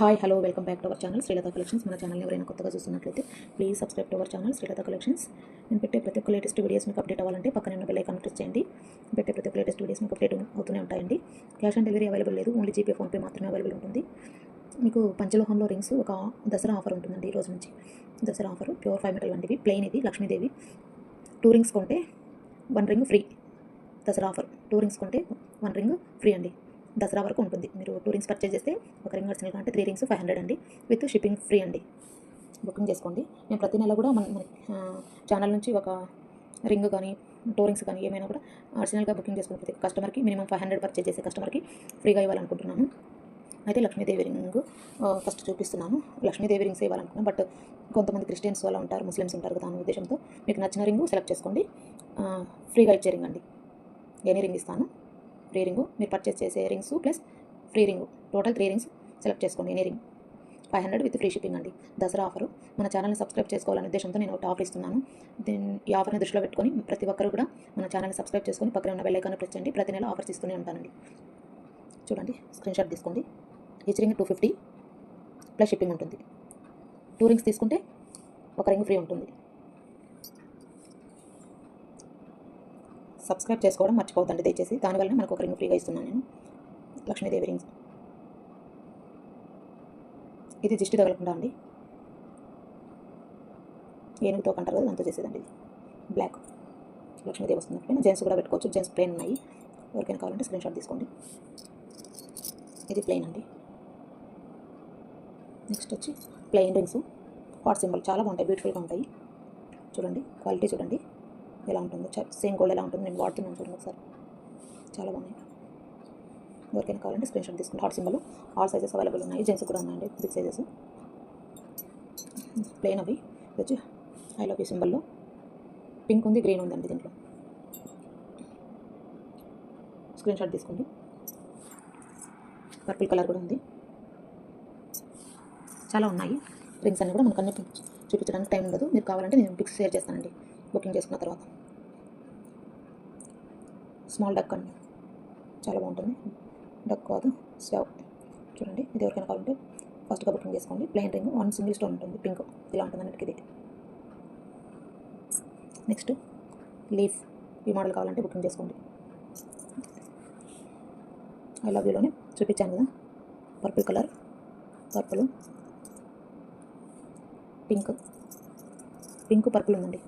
Hi hello welcome back to our channel Srilatha collections మన channel ఎవరైనా కొత్తగా చూస్తున్నట్లయితే please subscribe to our channel Srilatha collections నేను పెట్టే ప్రతి ఒక్క లేటెస్ట్ వీడియోస్ మీకు అప్డేట్ అవ్వాలంటే పక్కన ఉన్న బెల్ ఐకాన్ ప్రెస్ చేయండి. పెట్టే ప్రతి ఒక్క లేటెస్ట్ వీడియోస్ మీకు అప్డేట్ అవుతూనే ఉంటాయండి. క్యాష్ ఆన్ డెలివరీ అవైలబుల్ లేదు ఓన్లీ జీపే ఫోన్పే మాత్రమే అవైలబుల్ ఉంటుంది. మీకు పంచలోహంలో రింగ్స్ ఒక దసరా ఆఫర్ ఉంటుందండి ఈ రోజు నుంచి. Dussehra offer pure five metal వంటివి ప్లెయిన్ ఇది లక్ష్మీదేవి. టూ రింగ్స్ కొంటే one ring free Dussehra offer two rings కొంటే వన్ రింగ్ ఫ్రీ అండి. దసరా వరకు ఉంటుంది. మీరు టూ రింగ్స్ పర్చేజ్ చేస్తే ఒక రింగ్ సింగిల్ అంటే త్రీ రింగ్స్ ఫైవ్ హండ్రెడ్ అండి. విత్ షిప్పింగ్ ఫ్రీ అండి. బుకింగ్ చేసుకోండి. నేను ప్రతి నెల కూడా మన మన ఛానల్ నుంచి ఒక రింగ్ కానీ టూ రింగ్స్ కానీ ఏమైనా కూడా అడిషనల్గా బుకింగ్ చేసుకున్న ప్రతి కస్టమర్కి. మినిమం ఫైవ్ హండ్రెడ్ పర్చేజ్ చేసే కస్టమర్కి ఫ్రీగా ఇవ్వాలనుకుంటున్నాను. అయితే లక్ష్మీదేవి రింగ్ ఫస్ట్ చూపిస్తున్నాను. లక్ష్మీదేవి రింగ్స్ ఇవ్వాలనుకున్నాను. బట్ కొంతమంది క్రిస్టియన్స్ వాళ్ళు ఉంటారు ముస్లిమ్స్ ఉంటారు కదా అనే ఉద్దేశంతో మీకు నచ్చిన రింగు సెలెక్ట్ చేసుకోండి. ఫ్రీగా ఇచ్చే రింగ్ అండి. ఎనీ రింగ్ ఇస్తాను. ఫ్రీ రింగు మీరు పర్చేస్ చేసే rings plus free ring total three rings select చేసుకోండి any ring five hundred with free shipping అండి. దసరా ఆఫర్ మన ఛానల్ని సబ్స్క్రైబ్ చేసుకోవాలనే ఉద్దేశంతో నేను ఒకటి ఆఫర్ ఇస్తున్నాను. దీన్ని ఈ ఆఫర్ని దృష్టిలో పెట్టుకొని ప్రతి ఒక్కరు కూడా మన ఛానల్ని సబ్స్క్రైబ్ చేసుకొని పక్కన ఉన్న బెల్లైకాన్ని ప్రెస్ చేయండి. ప్రతి నెల ఆఫర్స్ ఇస్తూనే ఉంటానండి. చూడండి స్క్రీన్ షాట్ తీసుకోండి. Each ring two fifty plus shipping ఉంటుంది. టూ రింగ్స్ తీసుకుంటే ఒక రింగ్ ఫ్రీ ఉంటుంది. సబ్స్క్రైబ్ చేసుకోవడం మర్చిపోవద్దండి. దయచేసి దానివల్ల మనకు ఒక రింగ్ ఫ్రీగా ఇస్తున్నాను నేను. లక్ష్మీదేవి రింగ్స్. ఇది దిష్టి తగలకుండా అండి. ఏనుగుతో కంటారు కదా దాంతో చేసేదండి ఇది. బ్లాక్ లక్ష్మీదేవి వస్తుంది పైన. జెంట్స్ కూడా పెట్టుకోవచ్చు. జెంట్స్ ప్లెయిన్ ఉన్నాయి. ఎవరికైనా కావాలంటే స్క్రీన్ షాట్ తీసుకోండి. ఇది ప్లెయిన్ అండి. నెక్స్ట్ వచ్చి ప్లెయిన్ రింగ్స్ హాట్ సింబల్ చాలా బాగుంటాయి. బ్యూటిఫుల్గా ఉంటాయి. చూడండి. క్వాలిటీ చూడండి. ఎలా ఉంటుందో? సేమ్ గోల్డ్ ఎలా ఉంటుంది? నేను వాడుతున్నాను చూడండి ఒకసారి చాలా బాగున్నాయి. ఎవరికైనా కావాలంటే స్క్రీన్ షాట్ తీసుకుంటే heart symbol all sizes available ఉన్నాయి. జెంట్స్ కూడా ఉన్నాయండి. బిగ్ సైజెస్ ప్లెయిన్ అవి. వచ్చి ఐ లవ్ యూ సింబల్లో పింక్ ఉంది గ్రీన్ ఉందండి దీంట్లో. స్క్రీన్ షాట్ తీసుకోండి. పర్పుల్ కలర్ కూడా ఉంది. చాలా ఉన్నాయి. రింగ్స్ అన్నీ కూడా మనకు చూపించడానికి టైం ఉండదు. మీరు కావాలంటే నేను పిక్స్ షేర్ చేస్తానండి. బుకింగ్ చేసుకున్న తర్వాత. స్మాల్ డక్ అండి. చాలా బాగుంటుంది. డక్ కాదు స్టవ్ చూడండి ఇది ఎవరికైనా కావాలంటే ఫస్ట్గా బుకింగ్ చేసుకోండి. Plain ring one single stone ఉంటుంది పింక్. ఇలా ఉంటుంది అన్నిటికీ ఇది. Next leaf. ఈ మోడల్ కావాలంటే బుకింగ్ చేసుకోండి. ఐ లవ్ యూలోనే చూపించాను కదా. Purple colour purple. Pink. Pink purple ఉందండి.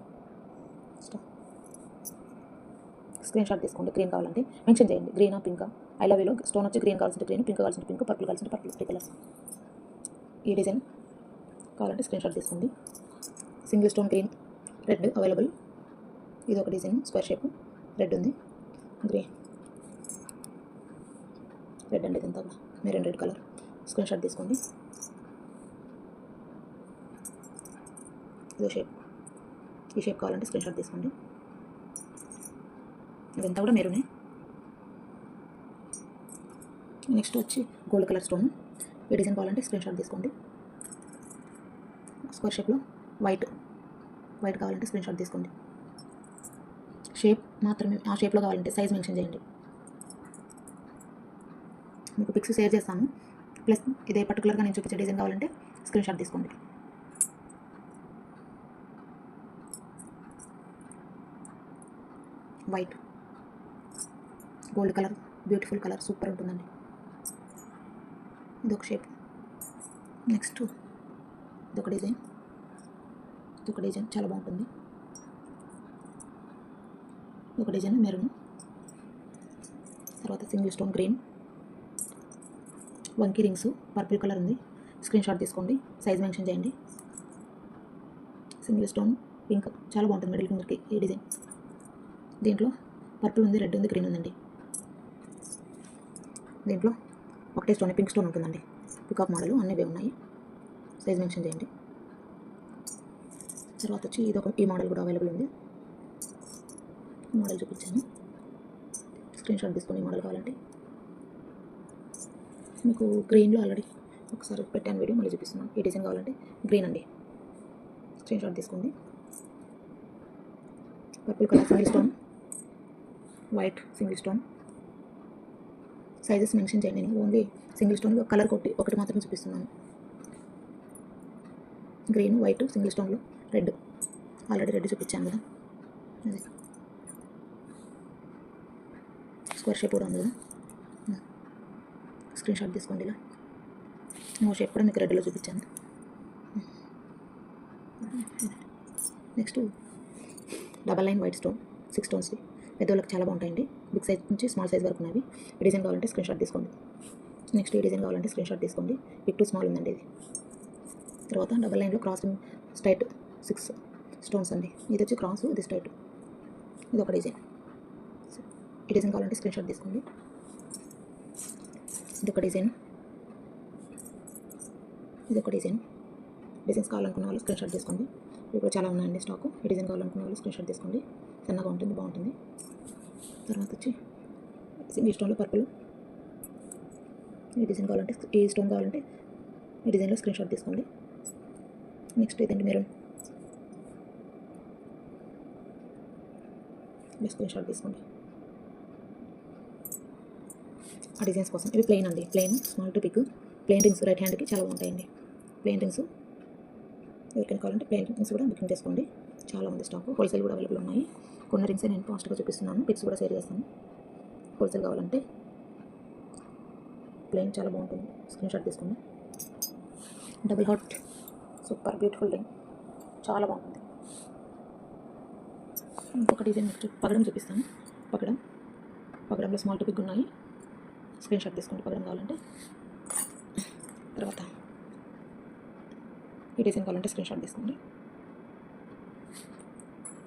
స్క్రీన్ షాట్ తీసుకోండి. గ్రీన్ కావాలంటే మెన్షన్ చేయండి. గ్రీనా పింక్ ఐ లవ్ యూలో స్టోన్ వచ్చి గ్రీన్ కావాల్సింటే గ్రీన్ పింక్ కావాల్సిన పింక్ పర్పుల్ కావాల్సింటే పర్పుల్ త్రీ కలర్స్ ఈ డిజైన్ కావాలంటే స్క్రీన్ షాట్ తీసుకోండి. Single stone green red available ఇది ఒక డిజైన్ స్క్వేర్ షేప్ రెడ్ ఉంది. గ్రీన్ రెడ్ అండి ఇదంతా కూడా maroon red colour screen shot తీసుకోండి. ఇదో షేప్ ఈ షేప్ కావాలంటే స్క్రీన్ షాట్ తీసుకోండి. ఇదంతా కూడా మెరూనే. నెక్స్ట్ వచ్చి గోల్డ్ కలర్ స్టోన్. ఈ డిజైన్ కావాలంటే స్క్రీన్ షాట్ తీసుకోండి. స్క్వేర్ షేప్లో వైట్ వైట్ కావాలంటే స్క్రీన్ షాట్ తీసుకోండి. షేప్ మాత్రమే ఆ షేప్లో కావాలంటే సైజ్ మెన్షన్ చేయండి. మీకు పిక్స్ షేర్ చేస్తాను. ప్లస్ ఇదే పర్టికులర్గా నేను చూపించే డిజైన్ కావాలంటే స్క్రీన్ షాట్ తీసుకోండి. White. Gold colour beautiful colour super ఉంటుందండి. ఇదొక షేప్. నెక్స్ట్ ఇదొక డిజైన్. ఇదొక డిజైన్ చాలా బాగుంటుంది. ఒక డిజైన్ మెరూన్. తర్వాత సింగిల్ స్టోన్ గ్రీన్. వంకీ రింగ్స్ పర్పుల్ కలర్ ఉంది. స్క్రీన్ షాట్ తీసుకోండి సైజ్ మెన్షన్ చేయండి. సింగిల్ స్టోన్ పింక్ చాలా బాగుంటుంది మిడిల్ ఫింగర్కి ఈ డిజైన్. దీంట్లో పర్పుల్ ఉంది రెడ్ ఉంది గ్రీన్ ఉందండి. దీంట్లో ఒకటే స్టోన్ పింక్ స్టోన్ ఉంటుందండి. పికాక్ మోడల్ అన్నీ ఉన్నాయి. సైజ్ మెన్షన్ చేయండి. తర్వాత వచ్చి ఇది ఒక ఈ మోడల్ కూడా అవైలబుల్ ఉంది. మోడల్ చూపించాను. స్క్రీన్ షాట్ తీసుకొని ఈ మోడల్ కావాలంటే. మీకు గ్రీన్లో ఆల్రెడీ ఒకసారి పెట్టాను వీడియో మళ్ళీ చూపిస్తున్నాను. ఈ డిజైన్ కావాలంటే గ్రీన్ అండి. స్క్రీన్ షాట్ తీసుకోండి. Purple colour single stone white single stone sizes mention చేయండి నేను ఓన్లీ సింగిల్ స్టోన్లో కలర్ కొట్టి ఒకటి మాత్రమే చూపిస్తున్నాను. గ్రీన్ వైట్ సింగిల్ స్టోన్లో రెడ్ ఆల్రెడీ రెడ్ చూపించాను కదా. అది. స్క్వేర్ షేప్ కూడా ఉంది కదా. Hmm. స్క్రీన్ షాట్ తీసుకోండి ఇలా. నో షేప్ కూడా మీకు రెడ్లో చూపించాను. Next double line white stone six స్టోన్స్ది పెద్దోళ్ళకి చాలా బాగుంటాయండి. బిగ్ సైజ్ నుంచి స్మాల్ సైజ్ వరకు ఉన్నవి. ఈ డిజైన్ కావాలంటే స్క్రీన్ షాట్ తీసుకోండి. నెక్స్ట్ ఈ డిజైన్ కావాలంటే స్క్రీన్ షాట్ తీసుకోండి. బిగ్ టు స్మాల్ ఉందండి ఇది. తర్వాత డబల్ లైన్లో క్రాస్ స్ట్రైట్ సిక్స్ స్టోన్స్ అండి. ఇది వచ్చి క్రాస్ ఇది స్ట్రైట్. ఇది ఒక డిజైన్. ఈ డిజైన్ కావాలంటే స్క్రీన్ షాట్ తీసుకోండి. ఇది ఒక డిజైన్. ఇది ఒక డిజైన్. డిజైన్స్ కావాలనుకున్న వాళ్ళు స్క్రీన్ షాట్ తీసుకోండి. ఇప్పుడు చాలా ఉన్నాయండి స్టాకు. ఈ డిజైన్ కావాలనుకున్న వాళ్ళు స్క్రీన్ షాట్ తీసుకోండి. సన్నగా ఉంటుంది బాగుంటుంది. తర్వాత వచ్చి సింగిల్ స్టోన్లో పర్పుల్. ఈ డిజైన్ కావాలంటే ఏ స్టోన్ కావాలంటే ఈ డిజైన్లో స్క్రీన్ షాట్ తీసుకోండి. నెక్స్ట్ ఇదండి మెరూన్ స్క్రీన్ షాట్ తీసుకోండి. ఆ డిజైన్స్ కోసం ఇవి ప్లెయిన్ అండి. Plain small to pick plain rings right హ్యాండ్కి చాలా బాగుంటాయండి. ప్లెయిన్ రింగ్స్ ఎవరికైనా కావాలంటే ప్లెయిన్ రింగ్స్ కూడా బుకింగ్ చేసుకోండి. చాలా ఉంది స్టాక్ హోల్సేల్ కూడా అవైలబుల్ ఉన్నాయి. కొన్ని రింగ్స్ నేను ఫాస్ట్గా చూపిస్తున్నాను. పిక్స్ కూడా షేర్ చేస్తాను. హోల్సేల్ కావాలంటే. ప్లెయిన్ చాలా బాగుంటుంది. స్క్రీన్ షాట్ తీసుకోండి double heart. Super beautiful ring. చాలా బాగుంటుంది. ఇంకొక డిజైన్ నెక్స్ట్ పగడం చూపిస్తాను. పగడం. పగడంలో స్మాల్ టు బిగ్ ఉన్నాయి. స్క్రీన్ షాట్ తీసుకోండి పగడం కావాలంటే. తర్వాత ఈ డిజైన్ కావాలంటే స్క్రీన్ షాట్ తీసుకోండి.